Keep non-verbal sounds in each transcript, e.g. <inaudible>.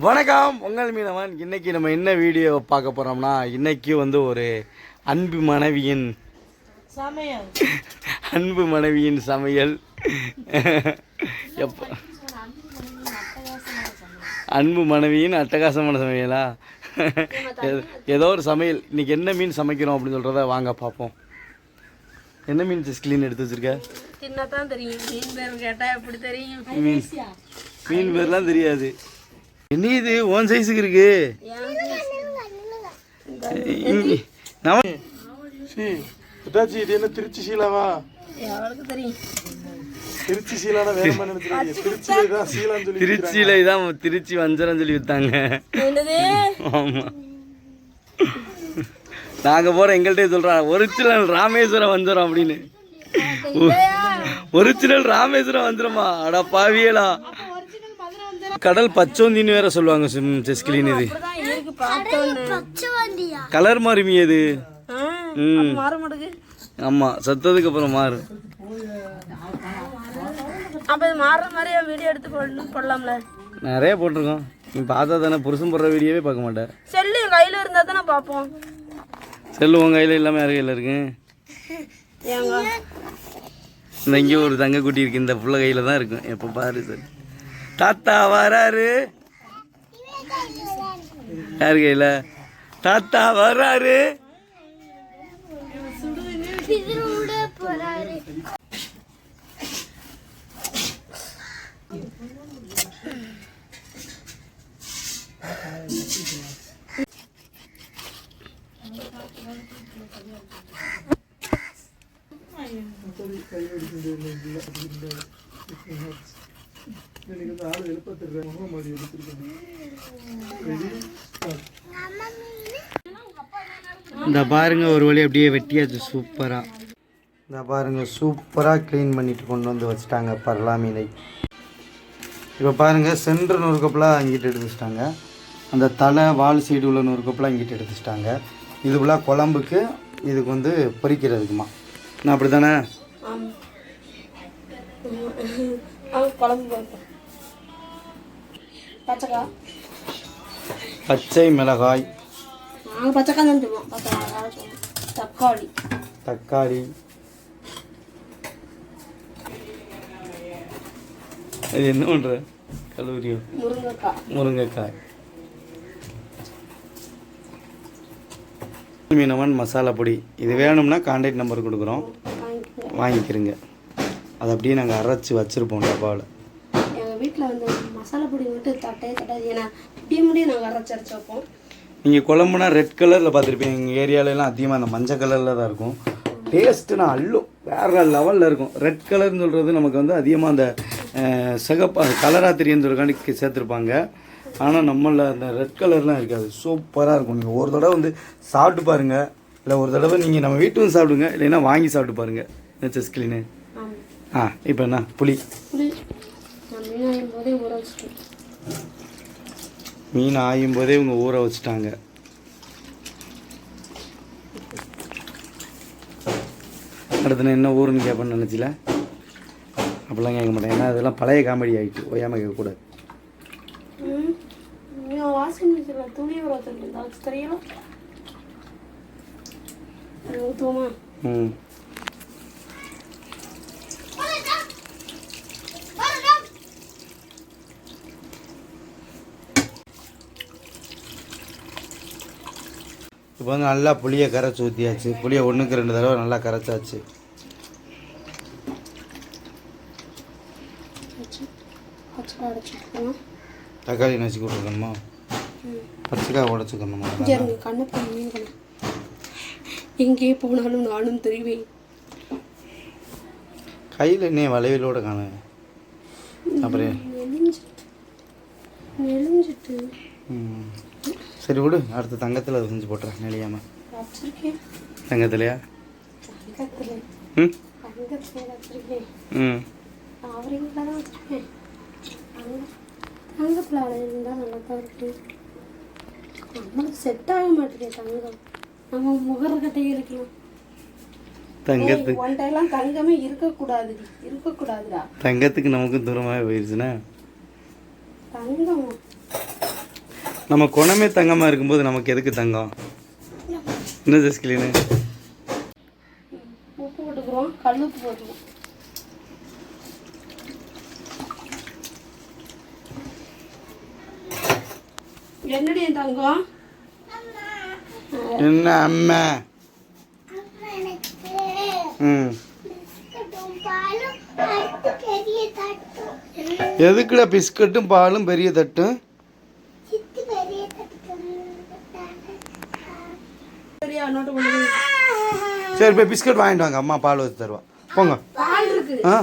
வணக்கம். உங்கள் மீனவன். இன்னைக்கு நம்ம என்ன வீடியோ பார்க்க போறோம்னா இன்னைக்கு வந்து ஒரு அன்பு மனைவியின் சமையல். அன்பு மனைவியின் சமையல். எப்ப அன்பு மனைவியின் அட்டகாசமான சமையலா? ஏதோ- ஒரு சமையல். இன்னைக்கு என்ன மீன் சமைக்கிறோம் அப்படின்னு சொல்றத வாங்க பார்ப்போம். என்ன மீன் கிளீன் எடுத்து வச்சிருக்க? தின்னதான் தெரியும். மீன் பேர் கேட்டா எப்படி தெரியும்? மீன் மீன் பேர்லாம் தெரியாது. என்ன இது ஓன் சைஸுக்கு இருக்கு. இதாச்சி இது என்ன திருச்சி சீலாவா? திருச்சி சீலானா வேற திருச்சியில தான் சீலான்னு சொல்லி திருச்சியில இதான் திருச்சி வஞ்சரம் சொல்லி வித்தாங்க. என்னது? ஆமா. நாங்க போற எங்கள்கிட்ட சொல்றாங்க ஒரிஜினல் ராமேஸ்வரம் வஞ்சரம் அப்படின்னு. ஒரிஜினல் ராமேஸ்வரம் வஞ்சிரமா? அட பாவியலா கடல் பச்சோந்தின்னு வேற சொல்லுவாங்க செஸ்கிலின் இது. கலர் மாறுமி அது. ஆமா சத்ததுக்கு அப்புறம் மாறு. அப்ப இது மாறுற மாதிரியே வீடியோ எடுத்து போடணும் போடலாம்ல. நிறைய போட்டிருக்கோம். நீ பார்த்தா தானே புருஷன் போடுற வீடியோவே பார்க்க மாட்டேன் செல்லு என் கையில இருந்தா தானே பார்ப்போம். செல்லு உன் கையில் இல்லாமல் யார் கையில் இருக்கு? இந்த இங்கே ஒரு தங்க குட்டி இருக்கு இந்த புள்ள கையில் தான் இருக்கும். எப்போ பாரு சார். தாத்தா வராரு. யார் கையில்? தாத்தா வராரு. Thank you. இந்த பாருங்க ஒரு வழி அப்படியே வெட்டியாச்சு சூப்பராக இந்த பாருங்க சூப்பராக க்ளீன் பண்ணிட்டு கொண்டு வந்து வச்சுட்டாங்க பரலா மீனை இப்போ பாருங்க சென்ட்ரு நூறுக்கப்புலாம் அங்கிட்டு எடுத்து வச்சுட்டாங்க. அந்த தலை வால் சைடு உள்ள நூறுக்கப்புலாம் இங்கிட்டு எடுத்து வச்சுட்டாங்க. இதுக்குள்ள குழம்புக்கு இதுக்கு வந்து பொரிக்கிறதுக்குமா. நான் அப்படி தானே குழம்பு பார்ப்போம் பச்சைக்கா? பச்சை மிளகாய். நாங்கள் தான் சொல்லுவோம் தக்காளி. தக்காளி. இது என்ன பண்ணுற கல்லூரியோ? முருங்கைக்காய். முருங்கைக்காய். மீனவன் மசாலா பொடி. இது வேணும்னா கான்டாக்ட் நம்பர் கொடுக்குறோம். வாங்கிக்கிறங்க. அதை அப்படியே நாங்கள் அரைச்சி வச்சுருப்போம் டப்பாவில் எங்கள் வீட்டில் வந்து மசாலா பொடி மட்டும் தட்டையே தட்டாது. ஏன்னா இப்படியே முடியும் நாங்கள் அரைச்சி அரைச்சி வைப்போம். நீங்கள் குழம்புனா ரெட் கலரில் பார்த்துருப்பீங்க. எங்கள் ஏரியாலலாம் அதிகமாக அந்த மஞ்சள் கலரில் தான் இருக்கும். டேஸ்ட்டுனா அள்ளும். வேறு லெவலில் இருக்கும். ரெட் கலர்னு சொல்கிறது நமக்கு வந்து அதிகமாக அந்த அஹ், சிகப்பா கலராக தெரியும்னு சொல்லிக்காண்டி சேர்த்துருப்பாங்க. ஆனால் நம்மள அந்த ரெட் கலர்லாம் இருக்காது. சூப்பராக இருக்கும். நீங்கள் ஒரு தடவை வந்து சாப்பிட்டு பாருங்கள் இல்லை ஒரு தடவை நீங்கள் நம்ம வீட்டுக்கும் சாப்பிடுங்க. இல்லைன்னா வாங்கி சாப்பிட்டு பாருங்கள் செஸ் கிளீனு ஆ இப்போ என்ன? புளி. புளி. மீனாயும் போதே ஊற வச்சுட்டேன். மீன் ஆயும் போதே இவங்க ஊற வச்சுட்டாங்க. அடுத்து நான் என்ன ஊருன்னு கேட்பேன்னு நினச்சில? அப்படிலாம் கேட்க மாட்டேன். ஏன்னா அதெல்லாம் பழைய காமெடி ஆகிட்டு ஓயாமல் கேட்கக்கூடாது ம் நான் வாஷிங் மிஷினில் துணி ஊற வச்சுருக்கேன் வச்சு தெரியல அது ஊற்றுவோமா ம் இப்போ வந்து நல்லா புளியை கரைச்சி ஊற்றியாச்சு புளியை ஒன்றுக்கு ரெண்டு தடவை நல்லா கரைச்சாச்சு. தக்காளி நச்சு கொடுக்கணுமா பச்சைக்காய் உடச்சிக்கணுமா? எங்கே போனாலும் நானும் தெரிவேன். கையில் என்ன வளையலோட காண. அப்புறம் நெளிஞ்சிட்டு ம். சரி விடு அடுத்த தங்கத்தில் அதை செஞ்சு போட்டுறேன் வச்சிருக்கேன். தங்கத்துலையா? தங்கத்தில். ம்? ம். செட் ஆக மாட்டேங்குது தங்கம். நம்ம முகரக்கட்டை இருக்கலாம். தங்கத்து ஒன்றையெல்லாம் தங்கமே இருக்கக்கூடாது இருக்கக்கூடாதுடா. தங்கத்துக்கு நமக்கும் தூரமாகவே போயிடுச்சுன்னா தங்கம்? நம்ம குணமே தங்கமாக இருக்கும்போது நமக்கு எதுக்கு தங்கம்? என்ன ஜஸ்கிலீனு உப்பு போட்டுக்கிறோம் கல் உப்பு போட்டுக்கிறோம். என்னடி என் தங்கம்? என்ன அம்மா? ம். எதுக்குடா பிஸ்கட்டும் பாலும் பெரிய தட்டும் சரியா நோட்டு கொண்டு போய். சரி போய் பிஸ்கட் வாங்கிட்டு வாங்க. அம்மா பால் ஊற்றி தருவா. போங்க. பால் இருக்கு. ஆ?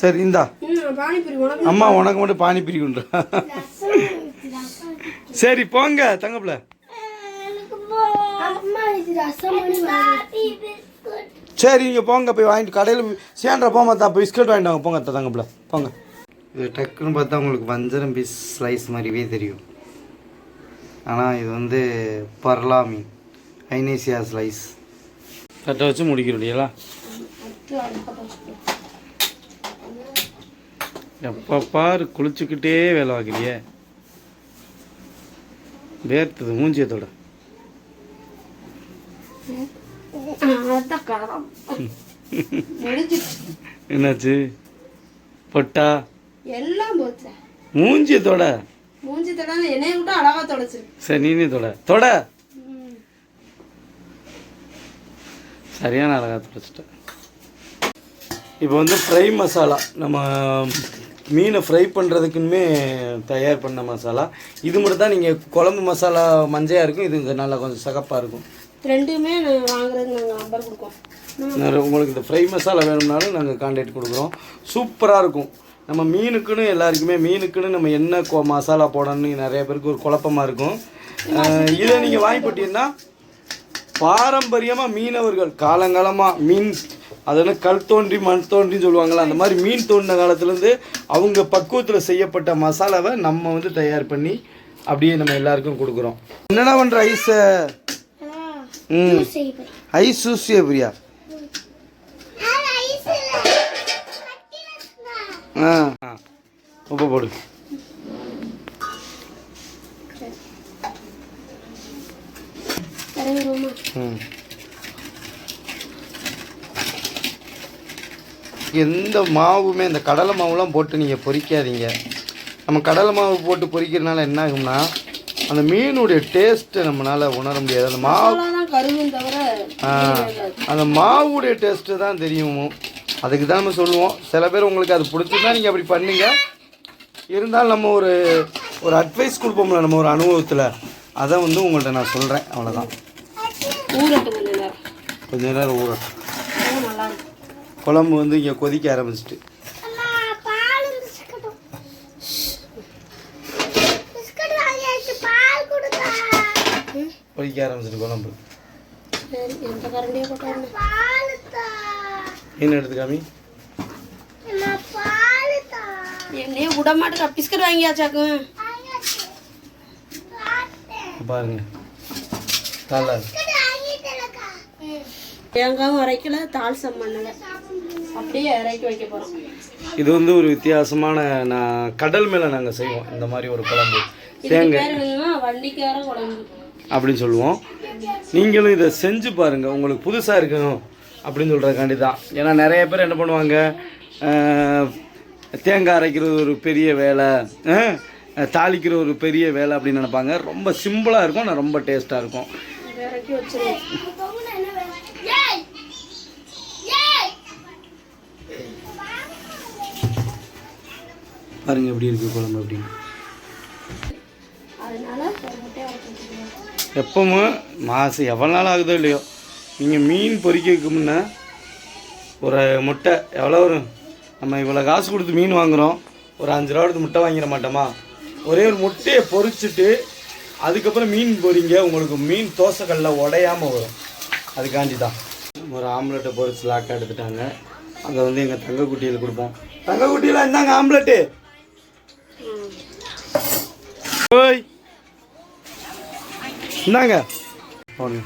சரி இந்தா. ம் பானிபூரி உனக்கு. அம்மா உனக்கு மட்டும் பானிபூரி உண்டு. சரி போங்க தங்கப்பில். சரி நீங்கள் போங்க போய் வாங்கிட்டு கடையில் சேண்டா போமா தான் பிஸ்கட் வாங்கிட்டு வாங்க. போங்க தங்கப்பில். போங்க. இது டக்குன்னு பார்த்தா உங்களுக்கு வஞ்சரம் பீஸ் ஸ்லைஸ் மாதிரிவே தெரியும். ஆனால் இது வந்து பர்லா மீன். ஐனேசியா ஸ்லைஸ் தட்டை வச்சு வச்சுக்கோ. எப்போ பாரு குளிச்சுக்கிட்டே வேலை வாங்கிறியே வேர்த்தது மூஞ்சியத்தோட என்னாச்சு? பொட்டா? எல்லாம் மூஞ்சியத்தோட மூஞ்சி தடான என்னைய விட்டு அழகா தொடச்சிருக்கு சரி நீனே தொட. தொட ம். சரியான அழகா தொடச்சிட்ட இப்போ வந்து ஃப்ரை மசாலா நம்ம மீனை ஃப்ரை பண்ணுறதுக்குமே தயார் பண்ண மசாலா இது மட்டும் தான் நீங்கள் குழம்பு மசாலா மஞ்சையாக இருக்கும் இது நல்லா கொஞ்சம் சகப்பாக இருக்கும். ரெண்டுமே நான் வாங்குறதுக்கு நாங்கள் நம்பர் கொடுக்கோம். நான் உங்களுக்கு இந்த ஃப்ரை மசாலா வேணும்னாலும் நாங்கள் கான்டாக்ட் கொடுக்குறோம். சூப்பராக இருக்கும். நம்ம மீனுக்குன்னு எல்லாருக்குமே மீனுக்குன்னு நம்ம என்ன கொ- மசாலா போடணும்னு நிறைய பேருக்கு ஒரு குழப்பமா இருக்கும். இதை நீங்கள் வாங்கி போட்டீங்கன்னா பாரம்பரியமாக மீனவர்கள் காலங்காலமாக மீன் அதெல்லாம் கல் தோன்றி மண் தோன்றின்னு சொல்லுவாங்கள்ல அந்த மாதிரி மீன் தோண்டின காலத்துலேருந்து அவங்க பக்குவத்தில் செய்யப்பட்ட மசாலாவை நம்ம வந்து தயார் பண்ணி அப்படியே நம்ம எல்லாருக்கும் கொடுக்குறோம். என்னடா பண்ணுற ஐஸை? ம். ஐஸ் சூசியா பிரியா ஆ ஆ. உப்பு போடு. இறங்கிடுவோமா ம். எந்த மாவுமே இந்த கடலை மாவுலாம் போட்டு நீங்கள் பொரிக்காதீங்க நம்ம கடலை மாவு போட்டு பொரிக்கிறதுனால என்ன ஆகும்னா அந்த மீனுடைய டேஸ்ட்டை நம்மளால் உணர முடியாது. அந்த மாவு தான் அந்த மாவுடைய டேஸ்ட்டு தான் தெரியும். அதுக்கு தான் நம்ம சொல்லுவோம். சில பேர் உங்களுக்கு அது பிடிச்சிருந்தா நீங்கள் அப்படி பண்ணுங்க. இருந்தாலும் நம்ம ஒரு ஒரு அட்வைஸ் கொடுப்போம்ல நம்ம ஒரு அனுபவத்தில். அதை வந்து உங்கள்கிட்ட நான் சொல்கிறேன் அவ்வளோதான் ஊரட்டும் கொஞ்ச நேரம். கொஞ்ச நேரம் ஊறட்டும். நல்லா குழம்பு வந்து இங்கே கொதிக்க ஆரம்பிச்சிட்டு. கொதிக்க ஆரம்பிச்சிட்டு குழம்பு. மீன் எடுத்து காமி? என்னையே விட மாட்டேங்க பிஸ்கட் வாங்கியாச்சாக்கும் பாருங்க. நல்லா தேங்காயும் அரைக்கல தால்சம் பண்ணல. அப்படியே இறக்கி வைக்க போறோம். இது வந்து ஒரு வித்தியாசமான நான் கடல் மேலே நாங்கள் செய்வோம். இந்த மாதிரி ஒரு குழம்பு. என்னன்னா வண்டிக்கார குழம்பு. அப்படின்னு சொல்லுவோம். நீங்களும் இதை செஞ்சு பாருங்கள் உங்களுக்கு புதுசாக இருக்கணும் அப்படின்னு சொல்கிறதுக்காண்டி தான். ஏன்னா நிறைய பேர் என்ன பண்ணுவாங்க தேங்காய் அரைக்கிறது ஒரு பெரிய வேலை தாளிக்கிற ஒரு பெரிய வேலை அப்படின்னு நினைப்பாங்க. ரொம்ப சிம்பிளாக இருக்கும் ஆனால் ரொம்ப டேஸ்ட்டாக இருக்கும். இதை இறக்கி வச்சிருவோம் பாருங்க எப்படி இருக்குது குழம்பு அப்படின்னு எப்பவும் மாதம் எவ்வளோ நாள் ஆகுதோ இல்லையோ நீங்கள் மீன் பொரிக்கிறதுக்கு முன்னே ஒரு முட்டை எவ்வளோ வரும் நம்ம இவ்வளோ காசு கொடுத்து மீன் வாங்குகிறோம் ஒரு அஞ்சு ரூபா கொடுத்து முட்டை வாங்கிட மாட்டோமா? ஒரே ஒரு முட்டையை பொரிச்சிட்டு அதுக்கப்புறம் மீன் பொரிங்க உங்களுக்கு மீன் தோசைக்கல்ல உடையாமல் வரும். அதுக்காண்டி தான் ஒரு ஆம்லெட்டை பொரிச்சு லாக்காக எடுத்துட்டாங்க. அங்கே வந்து எங்கள் தங்க குட்டியில் கொடுப்போம். தங்க குட்டியில் இந்தாங்க ஆம்லெட்டு. ஓய் இந்தாங்க போடுங்க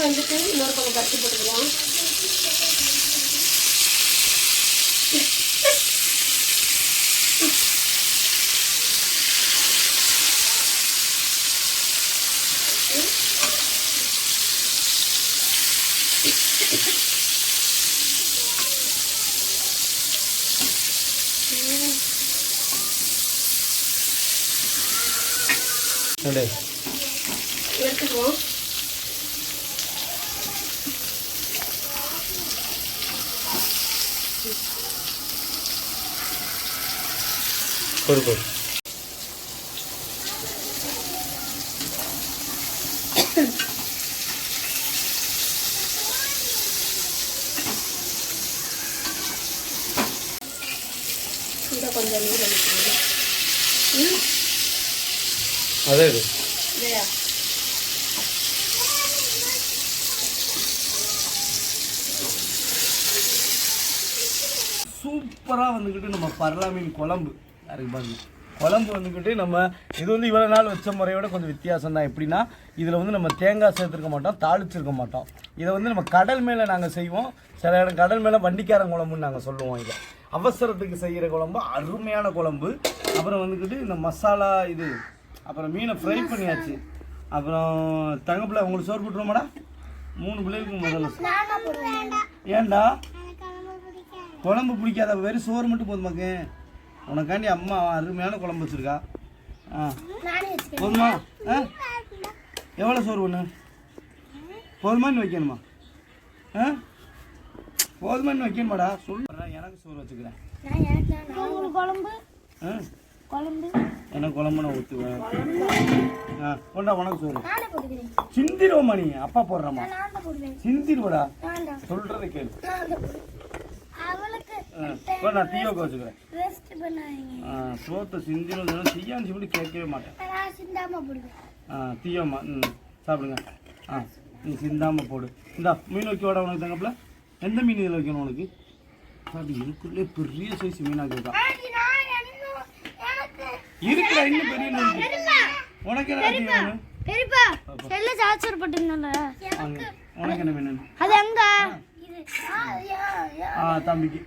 வந்துட்டு இன்னொரு பக்கம் பருத்தி போட்டுக்கலாம் அப்படியே எடுத்துக்குவோம் பொறு பொறு இந்த கொஞ்சம் நீர் அடிக்கணும் ம் அதே இது இல்லையா சூப்பராக வந்துக்கிட்டு நம்ம பரலா மீன் குழம்பு யாருக்கு பாருங்க குழம்பு வந்துக்கிட்டு நம்ம இது வந்து இவ்வளோ நாள் வச்ச முறையோட கொஞ்சம் வித்தியாசம் தான் எப்படின்னா இதில் வந்து நம்ம தேங்காய் சேர்த்துருக்க மாட்டோம் தாளிச்சிருக்க மாட்டோம். இதை வந்து நம்ம கடல் மேலே நாங்கள் செய்வோம். சில இடம் கடல் மேலே வண்டிக்காரன் குழம்புன்னு நாங்கள் சொல்லுவோம் இதை. அவசரத்துக்கு செய்கிற குழம்பு அருமையான குழம்பு. அப்புறம் வந்துக்கிட்டு இந்த மசாலா இது அப்புறம் மீனை ஃப்ரை பண்ணியாச்சு. அப்புறம் தங்கப்பிள்ளை உங்களுக்கு சோறு போட்டுருவோமாடா? மூணு பிள்ளைகளுக்கு முதல்ல ஏன்டா? குழம்பு பிடிக்காத. வெறும் சோறு மட்டும் போதுமாக்கு உனக்காண்டி அம்மா அருமையான குழம்பு வச்சிருக்கா. ஆ. போதுமா? ஆ? எவ்வளோ சோறு ஒன்று போதுமான்னு வைக்கணுமா? ஆ? போதுமான்னு வைக்கணுமாடா? சொல்லுறேன் எனக்கு சோறு வச்சுக்கிறேன். குழம்பு? ஆ? குழம்பு? எனக்கு குழம்பு நான் ஊற்றுவேன் ஆ கொண்டா உனக்கு சோறு. சிந்திருவோம்மா நீ? அப்பா போடுறம்மா நான் தான் போடுவேன். சிந்திருவடா சொல்கிறத கேளு. நான் ஆ கொண்டா டீயோக்கு வச்சுக்கிறேன் ரெஸ்ட் பண்ணாதீங்க ஆ சோத்தை சிந்திரும் செய்யான்னு சொல்லி கேட்கவே மாட்டேன் நான் சிந்தாம போடுவேன் ஆ தீயம்மா ம் சாப்பிடுங்க ஆ நீ சிந்தாம போடு இந்தா மீன் வைக்க விட உனக்கு தங்கப்பில் எந்த மீன் இதில் வைக்கணும் உனக்கு அது இருக்குள்ளே பெரிய சைஸ் மீனாக இருக்கா இருக்கிற இன்னும் பெரிய. உனக்கு என்ன பெரியப்பா செல்ல சார்ஜர் போட்டுருந்தோம்ல. உனக்கு என்ன வேணும் அது எங்க ஆ தம்பிக்கு.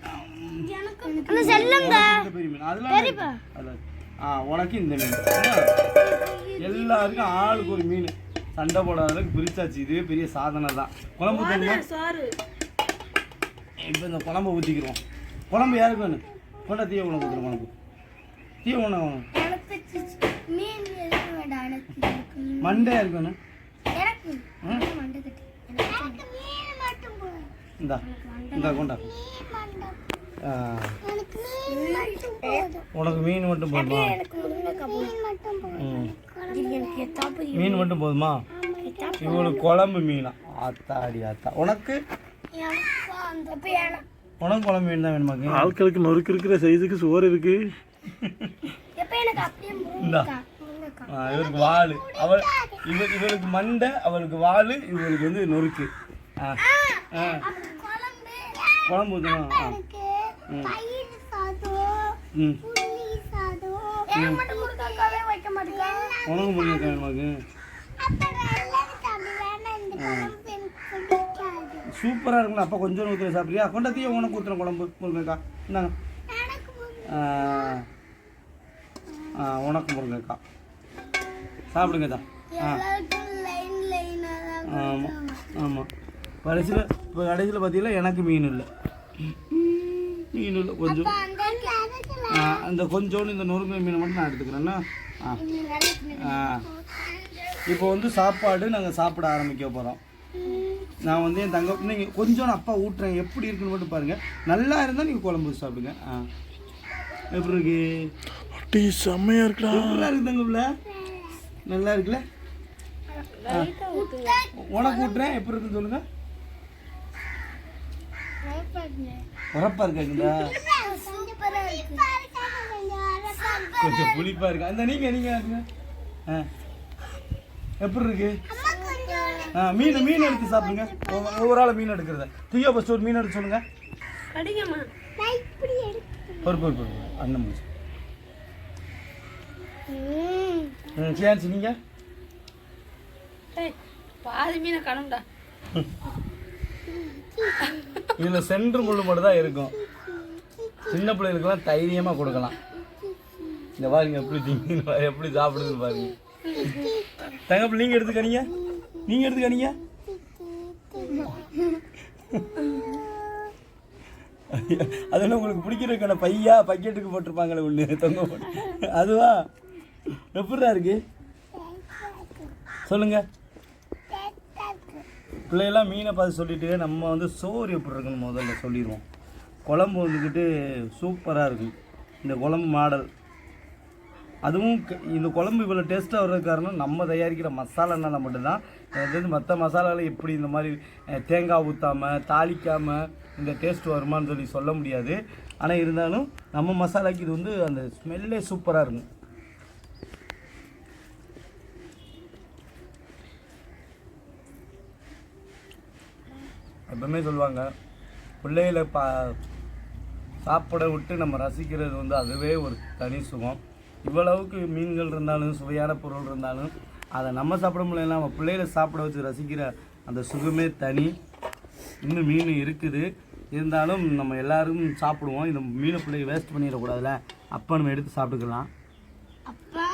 அந்த செல்லுங்க. பெரிய மீன் அதெல்லாம் இருக்கு. ஆ உனக்கு இந்த மீன்? எல்லாருக்கும் ஆளுக்கு ஒரு மீன். சண்டை போடாத அளவுக்கு பிரிச்சாச்சு. இதுவே பெரிய சாதனை தான். குழம்பு தண்ணி சாரு. இப்போ இந்த குழம்பு ஊற்றிக்கிறோம் குழம்பு யாருக்கு வேணும்? கொண்டா தீய குழம்பு ஊற்றுற குழம்பு. தீய உணவு மண்டே யாருக்கு வேணும் எனக்கு ம்? மண்டை கட்டி எனக்கு மீன் மட்டும் போதும் இந்தா இந்தா கொண்டா. உனக்கு மீன் மட்டும் போதுமா? மீன் மட்டும் போதும்? இவளுக்கு குழம்பு மீனா. ஆத்தாடி ஆத்தா. உனக்கு? உனக்கு குழம்பு மீன் தான் வேணுமாக்கு ஆட்களுக்கு நொறுக்கு இருக்கிற சைஸுக்கு சோறு இருக்கு. இந்தா. இவருக்கு வாள் அவள் இவ இவளுக்கு மண்டை அவளுக்கு வாள் இவளுக்கு வந்து நொறுக்கு. ஆ. ஆ. குழம்பு ஊற்றணும் ம். உனக்கு முடியும் வேணுமாக்கு சூப்பராக இருக்கும்ல அப்பா கொஞ்சம் ஊற்றுற சாப்பிட்றியா? கொண்ட தீய உனக்கு ஊற்றுறேன் குழம்பு முருங்கைக்காய். இந்தாங்க. உனக்கு முருங்கைக்காய். சாப்பிடுங்க தான் ஆ ஆமாம் ஆமாம் கடைசியில் இப்போ கடைசியில் பார்த்தீங்கன்னா எனக்கு மீன் இல்லை. மீன் இல்லை கொஞ்சம். ஆ, அந்த கொஞ்சோண்டு இந்த நொறுங்க மீனை மட்டும் நான் எடுத்துக்கிறேன்னா ஆ. ஆ. இப்போ வந்து சாப்பாடு நாங்கள் சாப்பிட ஆரம்பிக்க போகிறோம் நான் வந்து என் தங்க நீங்கள் கொஞ்சம் நான் அப்பா ஊட்டுறேன். எப்படி இருக்குன்னு மட்டும் பாருங்கள் நல்லா இருந்தால் நீங்கள் குழம்பு சாப்பிடுங்க. ஆ. எப்படி இருக்கு? டீ செம்மையா இருக்குடா. நல்லா இருக்கு தங்கப்பில் நல்லா இருக்குல்ல? ஆ. உனக்கு ஊட்டுறேன். எப்படி இருக்குன்னு சொல்லுங்கள் உரப்பா இருக்காங்களா கொஞ்சம் புளிப்பா இருக்கு. அந்த நீங்க நீங்க. எப்படி இருக்கு? ஆ மீன் மீன் எடுத்து சாப்பிடுங்க. ஒவ்வொ- ஒவ்வொரு ஆள் மீன் எடுக்கிறத. தீயோ ஃபஸ்ட் ஒரு மீன் எடுத்து சொல்லுங்க. அடிங்கம்மா பொறு பொறு பொறு அண்ணன் முடிச்சு. ம். சேன்ஸ் நீங்க? பாதி மீனை கணும்டா <laughs> இதில் சென்ட்ரு முள்ளு மட்டும் தான் இருக்கும். சின்ன பிள்ளைகளுக்கெல்லாம் தைரியமாக கொடுக்கலாம். இந்த பாருங்க எப்படி திங்க எப்படி சாப்பிடுதுன்னு பாருங்க. தங்கப்பிள்ளை நீங்கள் எடுத்துக்கணிங்க நீங்கள் எடுத்துக்கணிங்க அது என்ன உங்களுக்கு பிடிக்கிறதுக்கான பையா பக்கெட்டுக்கு போட்டிருப்பாங்களே ஒன்று தொங்க போட்டு. அதுவா? எப்படிடா இருக்கு? சொல்லுங்கள் பிள்ளையெல்லாம் மீனை பார்த்து சொல்லிட்டு நம்ம வந்து சோறு எப்படி இருக்குன்னு முதல்ல சொல்லிடுவோம். குழம்பு வந்துக்கிட்டு சூப்பராக இருக்கும் இந்த குழம்பு மாடல். அதுவும் க- இந்த குழம்பு இவ்வளோ டேஸ்ட்டாக வர்றது காரணம் நம்ம தயாரிக்கிற மசாலானால மட்டும்தான். அதாவது மற்ற மசாலாவில் எப்படி இந்த மாதிரி தேங்காய் ஊற்றாமல் தாளிக்காமல் இந்த டேஸ்ட் வருமான்னு சொல்லி சொல்ல முடியாது. ஆனால் இருந்தாலும் நம்ம மசாலாக்கு இது வந்து அந்த ஸ்மெல்லே சூப்பராக இருக்கும். எப்பவுமே சொல்லுவாங்க பிள்ளைகளை பா சாப்பிட விட்டு நம்ம ரசிக்கிறது வந்து அதுவே ஒரு தனி சுகம். இவ்வளவுக்கு மீன்கள் இருந்தாலும் சுவையான பொருள் இருந்தாலும் அதை நம்ம சாப்பிட முடியல நம்ம பிள்ளைகளை சாப்பிட வச்சு ரசிக்கிற அந்த சுகமே தனி. இன்னும் மீன் இருக்குது. இருந்தாலும் நம்ம எல்லாரும் சாப்பிடுவோம். இந்த மீனை பிள்ளைங்க வேஸ்ட் பண்ணிடக்கூடாதுல அப்போ நம்ம எடுத்து சாப்பிட்டுக்கலாம். அப்பா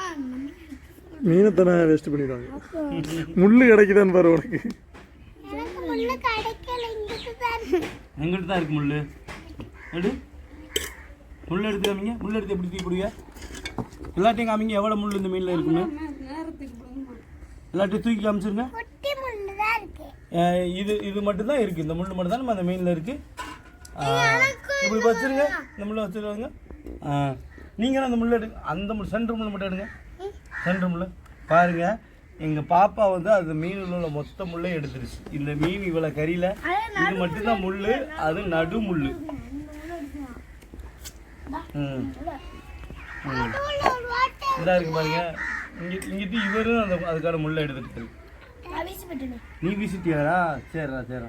மீனை தானே வேஸ்ட் பண்ணிடுவாங்க? முள்ளு கிடைக்குதான்னு பாரு உனக்கு. முள்ளு கிடைக்கல இங்கிட்டு தான் எங்கிட்ட தான் இருக்கு முள் எடு. முள் எடுத்து காமிங்க. முள் எடுத்து எப்படி தூக்கி போடுவீங்க எல்லாத்தையும் காமிங்க. எவ்வளோ முள் இந்த மீனில் இருக்குன்னு? எல்லாத்தையும் தூக்கி காமிச்சிருங்க. முள்ளு இது இது மட்டும் தான் இருக்குது இந்த முள் மட்டும் தான் நம்ம அந்த மீனில் இருக்குது இப்படி வச்சுருங்க. இந்த முள்ளை வச்சுருவாங்க. நீங்களும் அந்த முள் எடுங்க. அந்த முள் சென்டர் முள் மட்டும் எடுங்க. சென்டர் முள் பாருங்க. எங்கள் பாப்பா வந்து அந்த மீனில் உள்ள மொத்த முள்ளே எடுத்துருச்சு. இந்த மீன் இவ்வளோ கறியில் இது மட்டும்தான் முள் அது நடு முள் ம். ம். இதா இருக்கு பாருங்க. இங்க இங்கிட்டு இவரும் அந்த அதுக்கான முள்ளை எடுத்துட்டு <laughs> இருக்கு நீ வீசிட்டியாரா சரிடா சரிடா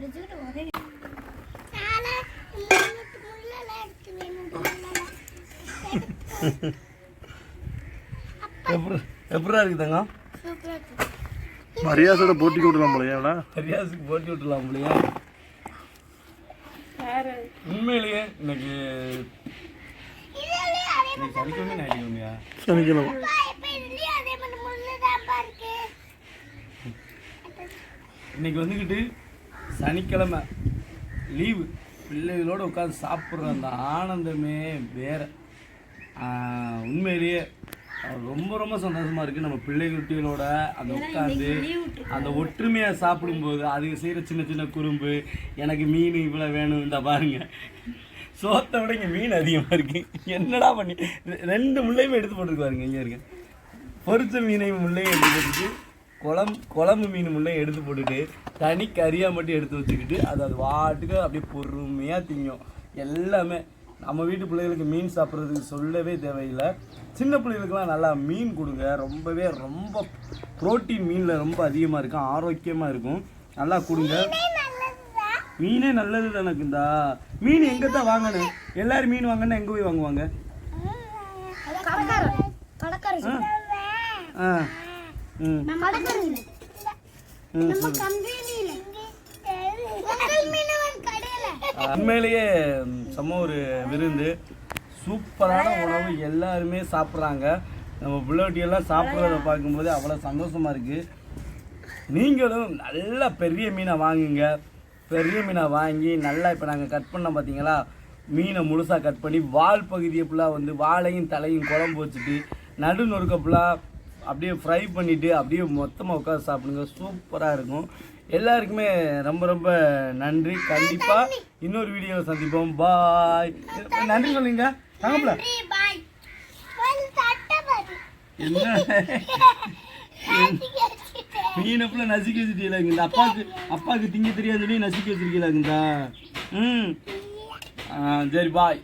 எப்படி எப்படா இருக்கு மரியாதையோட போட்டி விடலாம் போலையாடா ரியாஸுக்கு போட்டி விட்டுலாம் இல்லையா உண்மையிலேயே இன்னைக்கு சனிக்கிழமை ஞாயிற்றுக்கிழமையா சனிக்கிழமை. இன்னைக்கு வந்துக்கிட்டு சனிக்கிழமை லீவு பிள்ளைகளோட உட்காந்து சாப்பிட்ற அந்த ஆனந்தமே வேற. உண்மையிலேயே ரொம்ப ரொம்ப சந்தோஷமா இருக்கு. நம்ம பிள்ளைகுட்டிகளோட அந்த உட்காந்து அந்த ஒற்றுமையா சாப்பிடும்போது அதுக்கு செய்யற சின்ன சின்ன குறும்பு எனக்கு மீன் இவ்வளோ வேணும் இந்த பாருங்க. சோத்தை விட இங்கே மீன் அதிகமாக இருக்கு. என்னடா பண்ணி ரெண்டு முள்ளையுமே எடுத்து போட்டுருக்கு பாருங்க இங்கே இருக்க. பொரிச்ச மீனையும் முள்ளையும் எடுத்து போட்டுட்டு குழம்பு குழம்பு மீன் முள்ளையும் எடுத்து போட்டுட்டு தனி கறியாக மட்டும் எடுத்து வச்சுக்கிட்டு அது அது வாட்டுக்கு அப்படியே பொறுமையாக திங்கும். எல்லாமே நம்ம வீட்டு பிள்ளைகளுக்கு மீன் சாப்பிட்றதுக்கு சொல்லவே தேவையில்லை. சின்ன பிள்ளைகளுக்குலாம் நல்லா மீன் கொடுங்க. ரொம்பவே ரொம்ப புரோட்டீன் மீனில் ரொம்ப அதிகமாக இருக்கும். ஆரோக்கியமாக இருக்கும். நல்லா கொடுங்க. மீனே நல்லது தானே இந்தா. மீன் எங்கே தான் வாங்கணும்? எல்லாரும் மீன் வாங்கினா எங்கே போய் வாங்குவாங்க? ஆ. ம். ம் உண்மையிலேயே செம்ம ஒரு விருந்து. சூப்பரான உணவு எல்லாருமே சாப்பிட்றாங்க. நம்ம பிள்ளைட்டியெல்லாம் சாப்பிட்றத பார்க்கும்போது அவ்வளோ சந்தோஷமாக இருக்குது நீங்களும் நல்ல பெரிய மீனை வாங்குங்க. பெரிய மீனை வாங்கி நல்லா இப்போ நாங்கள் கட் பண்ணோம் பார்த்தீங்களா மீனை முழுசாக கட் பண்ணி வால் பகுதியை ஃபுல்லாக வந்து வாழையும் தலையும் குழம்பு வச்சுட்டு நடு நொறுக்க ஃபுல்லாக அப்படியே ஃப்ரை பண்ணிவிட்டு அப்படியே மொத்தமாக உட்காந்து சாப்பிடுங்க. சூப்பராக இருக்கும். எல்லாருக்குமே ரொம்ப ரொம்ப நன்றி. கண்டிப்பாக இன்னொரு வீடியோவில் சந்திப்போம். பாய் நன்றி சொல்லுங்க. தங்கப்பில். என்ன? மீனை ஃபுல்லாக நசுக்கி வச்சுட்டீங்களா இந்த அப்பாவுக்கு அப்பாவுக்கு திங்க தெரியாது சொல்லி நசுக்கி வச்சிருக்கீங்களா ம். சரி பாய்